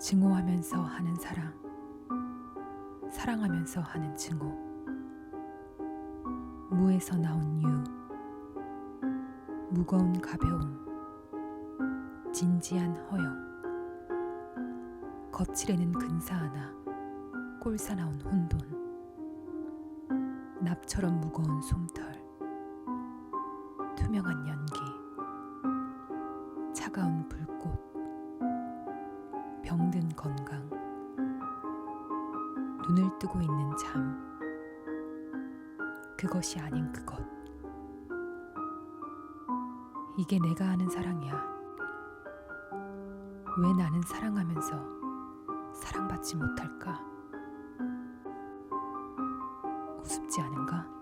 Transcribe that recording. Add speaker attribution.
Speaker 1: 증오하면서 하는 사랑, 사랑하면서 하는 증오, 무에서 나온 유, 무거운 가벼움, 진지한 허영, 거칠에는 근사 하나 꼴사 나온 혼돈, 납처럼 무거운 솜털, 투명한 연기, 차가운 불꽃, 병든 건강, 눈을 뜨고 있는 잠, 그것이 아닌 그것. 이게 내가 아는 사랑이야. 왜 나는 사랑하면서 사랑받지 못할까? 우습지 않은가?